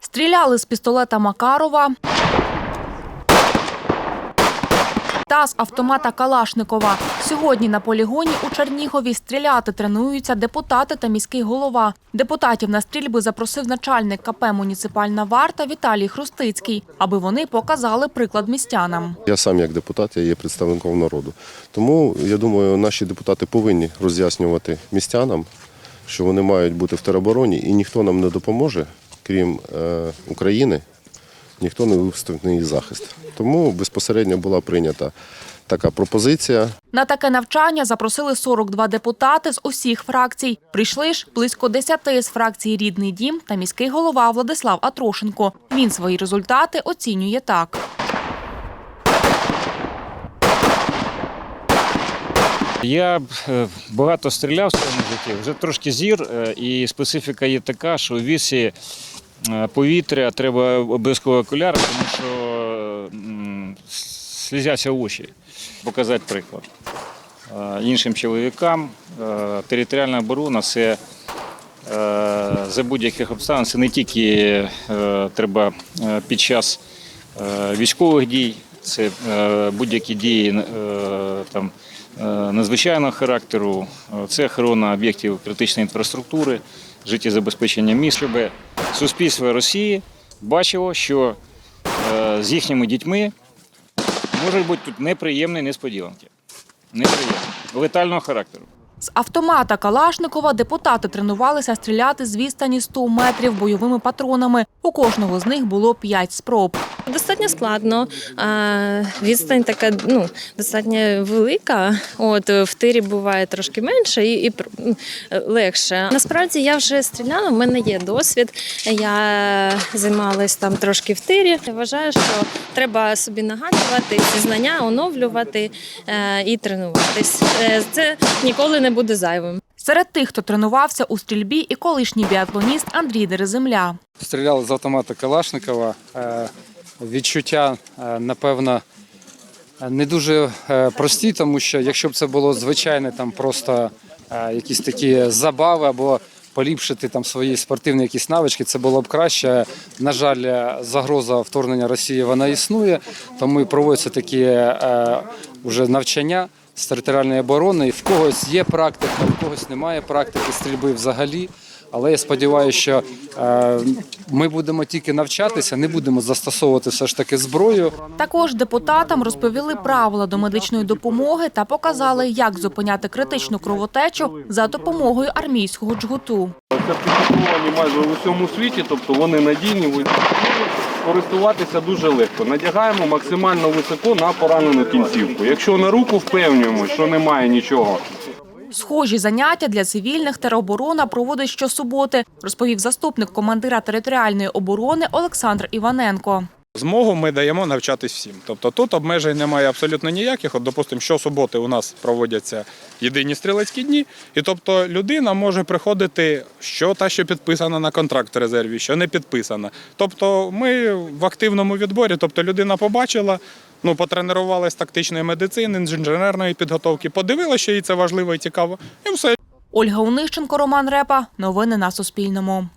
Стріляли з пістолета Макарова та з автомата Калашникова. Сьогодні на полігоні у Чернігові стріляти тренуються депутати та міський голова. Депутатів на стрільби запросив начальник КП «Муніципальна варта» Віталій Хрустицький, аби вони показали приклад містянам. Я сам як депутат, я є представником народу. Тому я думаю, наші депутати повинні роз'яснювати містянам, що вони мають бути в теробороні, і ніхто нам не допоможе, крім е, України, ніхто не виступить на захист. Тому безпосередньо була прийнята така пропозиція. На таке навчання запросили 42 депутати з усіх фракцій. Прийшли ж близько 10 з фракції «Рідний дім» та міський голова Владислав Атрошенко. Він свої результати оцінює так. Я е, багато стріляв в своєму житті. Вже трошки зір, е, і специфіка є така, що у вісі е, повітря треба обов'язково окуляри, тому що слізяться очі. Показати приклад. Іншим чоловікам територіальна оборона це за будь-яких обставин це не тільки треба під час військових дій, це е, будь-які дії е, там, е, надзвичайного характеру, це охорона об'єктів критичної інфраструктури, життєзабезпечення міст, щоб суспільство Росії бачило, що з їхніми дітьми можуть бути тут неприємні несподіванки. Неприємні, летального характеру. З автомата Калашникова депутати тренувалися стріляти з відстані 100 метрів бойовими патронами. У кожного з них було 5 спроб. Достатньо складно. Відстань така ну, достатньо велика. От в тирі буває трошки менше і, і легше. Насправді я вже стріляла, в мене є досвід. Я займалась там трошки в тирі. Я вважаю, що треба собі нагадувати ці знання, оновлювати е, і тренуватись. Е, Це ніколи не буде зайвим. Серед тих, хто тренувався у стрільбі, і колишній біатлоніст Андрій Дереземля. Стріляли з автомата Калашникова. Е, Відчуття, е, напевно, не дуже е, прості, тому що якщо б це було звичайне, там просто якісь такі забави або поліпшити там свої спортивні якісь навички, це було б краще. На жаль, загроза вторгнення Росії вона існує, тому і проводяться такі е, вже навчання з територіальної оборони. В когось є практика, в когось немає практики стрільби взагалі. Але я сподіваюся, що е, ми будемо тільки навчатися, не будемо застосовувати все ж таки зброю. Також депутатам розповіли правила до медичної допомоги та показали, як зупиняти критичну кровотечу за допомогою армійського джгуту. сертифіковані майже в усьому світі, тобто вони надійні, користуватися дуже легко. Надягаємо максимально високо на поранену кінцівку. Якщо на руку впевнюємо, що немає нічого, Схожі заняття для цивільних тероборона проводить щосуботи, розповів заступник командира територіальної оборони Олександр Іваненко. Змогу ми даємо навчатись всім. Тобто тут обмежень немає абсолютно ніяких. От, допустимо, щосуботи у нас проводяться єдині стрілецькі дні, і тобто людина може приходити, що та, що підписана на контракт резерві, що не підписана. Тобто ми в активному відборі, тобто людина побачила, ну, потренувалась з тактичної медицини, інженерної підготовки, подивилася, що їй це важливо і цікаво, і все. Ольга Унищенко, Роман Репа. Новини на Суспільному.